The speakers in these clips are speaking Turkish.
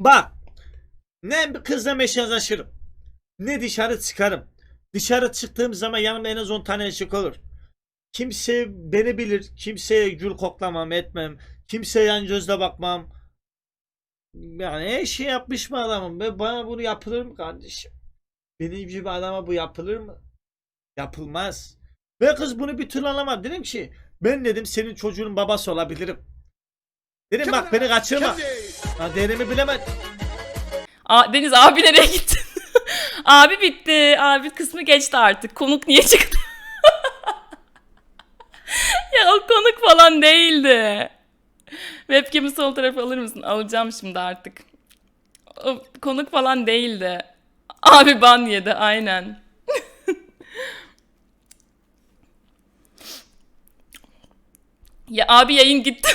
Bak. Ne bir kızla meşazlaşırım. Ne dışarı çıkarım. Dışarı çıktığım zaman yanımda en az 10 tane eşek olur. Kimse beni bilir. Kimseye gül koklamam etmem. Kimseye yan gözle bakmam. Yani her şey yapmış mı adamım? Ve bana bunu yapılır mı kardeşim? Benim gibi adama bu yapılır mı? Yapılmaz. Ve kız bunu bir türlü anlamadı. Dedim ki ben dedim senin çocuğun babası olabilirim. Dedim bak beni kaçırma. Ha, değerimi bilemez. Aa, Deniz abi nereye gitti? abi bitti. Abi kısmı geçti artık. Konuk niye çıktı? ya o konuk falan değildi. Webcam'i sol tarafa alır mısın? Alacağım şimdi artık. O konuk falan değildi. Abi ban yedi aynen. ya abi yayın gitti.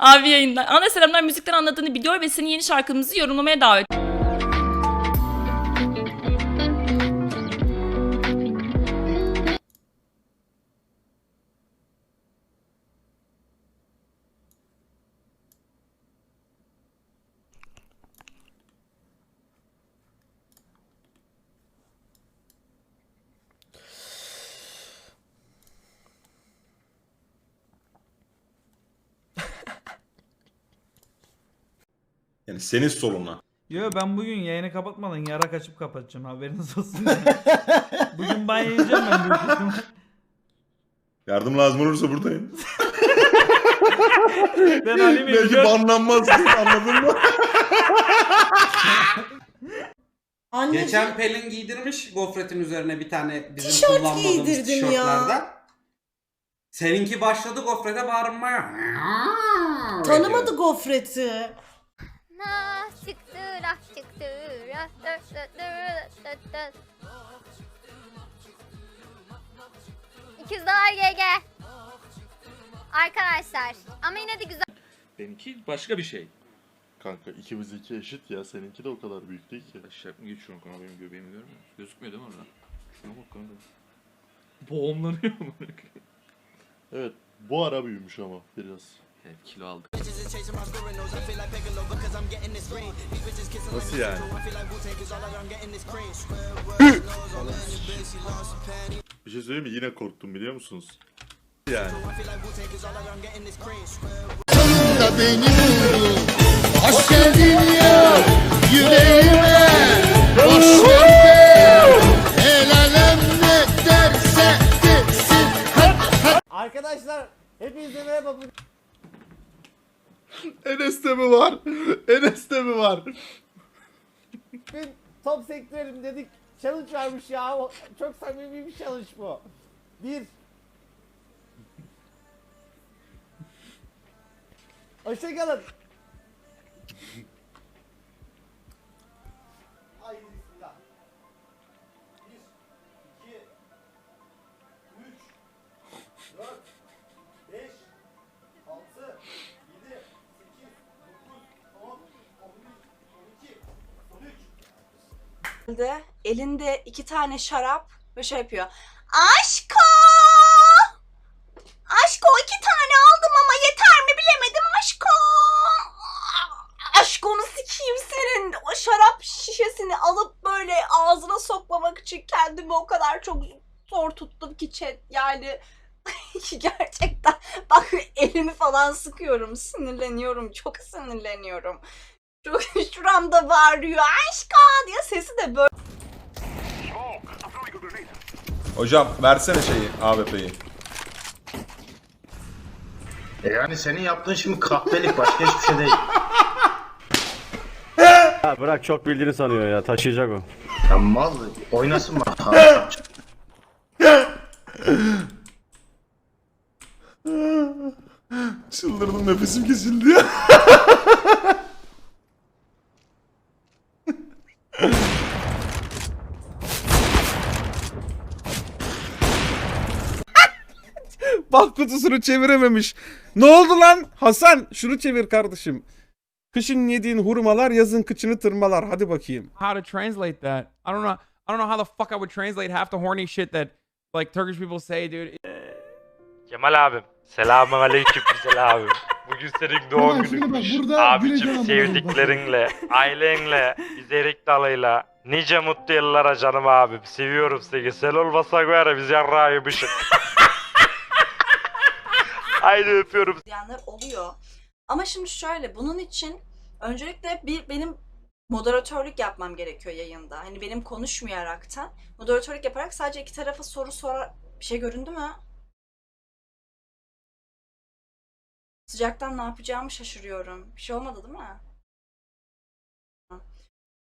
Abi yayından. Ana selamlar müzikten anladığını biliyor ve seni yeni şarkımızı yorumlamaya davet Yani senin sorunla. Yo ben bugün yayını kapatmadan yara kaçıp kapatacağım haberiniz olsun. bugün ban yiyeceğim ben büyük ihtimal. Yardım lazım olursa buradayım. Ben Ali miyim? Belki Gör- banlanmazsın anladın mı? Anneciğim Geçen Pelin giydirmiş gofretin üzerine bir tane bizim Tişört kullanmadığımız giydirdin ya. tişörtlerden. Seninki başladı gofrete bağırmaya. tanımadı gofreti. Nah çıktı nah çıktı dır, dır, dır, dır, dır. İkizler GG. Arkadaşlar ama yine de güzel. Benimki başka bir şey. Kanka ikimizinki eşit ya. Seninki de o kadar büyük değil ki. Aşağı mı geçiyorum kanka benim göbeğimi görmüyor musun? Gözükmüyor değil mi orada? Şuna bak kanka. Boğumlanıyor mu? Evet. Bu ara büyümüş ama biraz. Evet kilo aldık. Nasıl yani? Bir şey söyleyeyim mi? Yine korktum biliyor musunuz? Yani. Arkadaşlar mi var? Enes'te mi var? top sektörüm dedik. Challenge varmış ya. Çok samimi bir challenge bu. Bir. Hoşçakalın. De elinde iki tane şarap ve şey yapıyor. Aşko! Aşko iki tane aldım ama yeter mi bilemedim aşko. Aşkonu sikeyim senin. O şarap şişesini alıp böyle ağzına sokmamak için kendimi o kadar çok zor tuttum ki chat. Yani gerçekten bak elimi falan sıkıyorum. Sinirleniyorum. Çok sinirleniyorum. Çok şuramda bağırıyor. Aşka diye sesi de böyle Hocam versene şeyi AWP'yi. E yani senin yaptığın şimdi kahpelik başka hiçbir şey değil. Ya bırak çok bildiğini sanıyor ya taşıyacak o. Ya mal oynasın bak. Çıldırdım nefesim kesildi ya. Bak kutusunu çevirememiş. Ne oldu lan? Hasan şunu çevir kardeşim. Kışın yediğin hurmalar yazın kıçını tırmalar. Hadi bakayım. How to translate that? I don't know. I don't know how the fuck I would translate half the horny shit that like Turkish people say, dude. Kemal abim. Selamun aleyküm güzel abim. Senin doğum gününmüş. Abicim sevdiklerinle, ailenle, İzerik dalıyla. Nice mutlu yıllara canım abim. Seviyorum seni. Sen olmasa göre biz yarrağıymışık. Haydi öpüyorum. diyenler oluyor. Ama şimdi şöyle bunun için öncelikle bir benim moderatörlük yapmam gerekiyor yayında. Hani benim konuşmayaraktan moderatörlük yaparak sadece iki tarafa soru sorar bir şey göründü mü? Sıcaktan ne yapacağımı şaşırıyorum. Bir şey olmadı değil mi?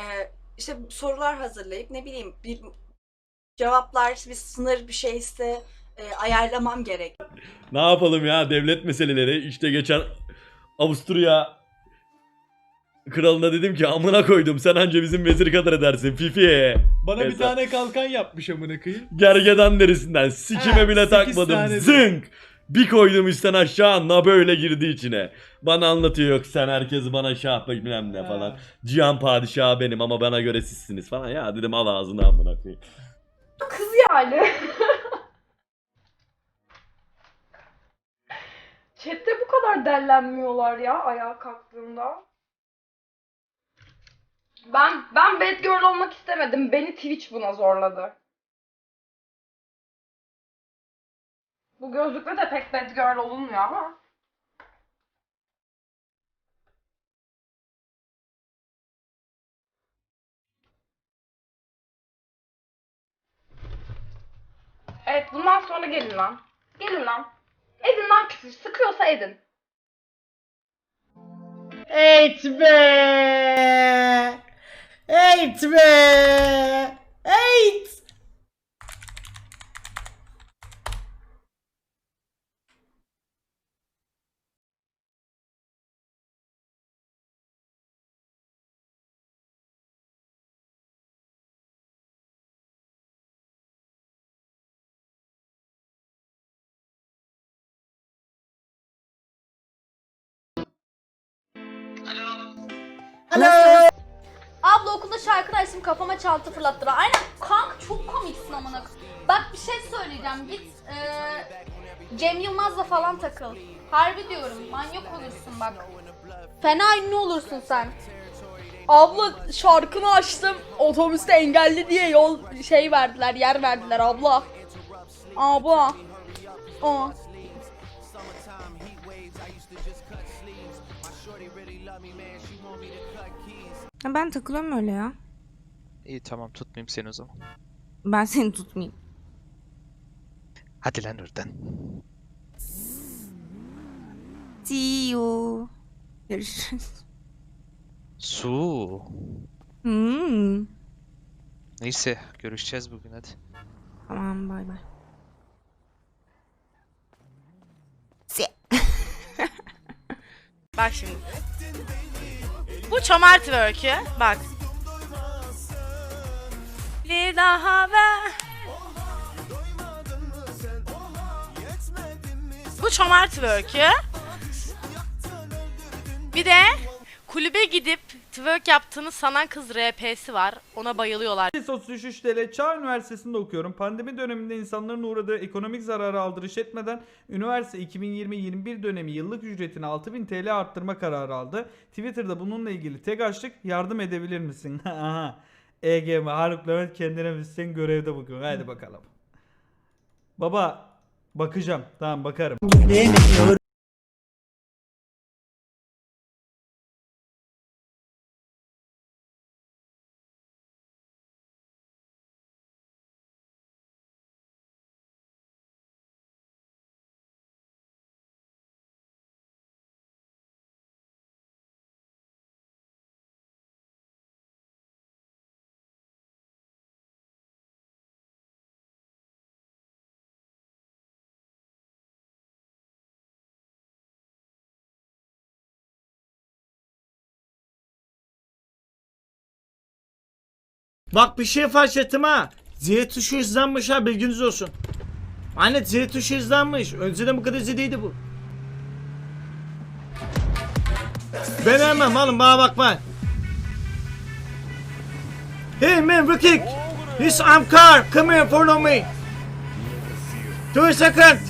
Ee, işte sorular hazırlayıp ne bileyim bir cevaplar bir sınır bir şeyse e, ayarlamam gerek. Ne yapalım ya devlet meseleleri işte geçen Avusturya kralına dedim ki amına koydum sen anca bizim vezir kadar edersin Fifi. Bana bir tane kalkan yapmış amına koyayım. Gergedan derisinden sikime Ha, bile sekiz takmadım tane de. zınk. Bir koydum üstten aşağı na böyle girdi içine. Bana anlatıyor yok sen herkes bana şah bilmem ne falan. Cihan padişahı benim ama bana göre sizsiniz falan. Ya dedim al ağzını amına koyayım. Kız yani. Chat'te bu kadar dellenmiyorlar ya ayağa kalktığında. Ben ben bad girl olmak istemedim. Beni Twitch buna zorladı. Bu gözlükle de pek bad girl olunmuyor ama. Evet bundan sonra gelin lan. Gelin lan. Edin lan küfür. Sıkıyorsa edin. Eğit be! Eğit Alo. Abla okulda şarkı dersim kafama çanta fırlattılar. Aynen kanka çok komiksin amına. Bak bir şey söyleyeceğim. Git eee Cem Yılmaz'la falan takıl. Harbi diyorum manyak olursun bak. Fena ünlü olursun sen. Abla şarkını açtım. Otobüste engelli diye yol şey verdiler, yer verdiler abla. Abla. Aa. Ben takılıyorum öyle ya. İyi tamam tutmayayım seni o zaman. Ben seni tutmayayım. Hadi lan oradan. See you. Görüşürüz. Su. Hmm. Neyse görüşeceğiz bugün hadi. Tamam bay bay. Bak şimdi. Bu çomar twerk'ü. Bak. Bir daha ver. Bu çomar twerk'ü. Bir de kulübe gidip twerk yaptığını sanan kız RP'si var. Ona bayılıyorlar. Sos 33 TL Çağ Üniversitesi'nde okuyorum. Pandemi döneminde insanların uğradığı ekonomik zararı aldırış etmeden üniversite 2020-21 dönemi yıllık ücretini 6000 TL arttırma kararı aldı. Twitter'da bununla ilgili tek açtık. Yardım edebilir misin? Aha. EGM Haluk Levent kendine müzisyen görevde bugün. Hadi bakalım. Baba bakacağım. Tamam bakarım. Bak bir şey fark ettim ha. Z tuşu hızlanmış ha bilginiz olsun. Anne Z tuşu hızlanmış. Önceden bu kadar değildi bu. Ben hemen oğlum bana bakma. Hey man Ricky. This I'm car. Come here follow me. Two seconds.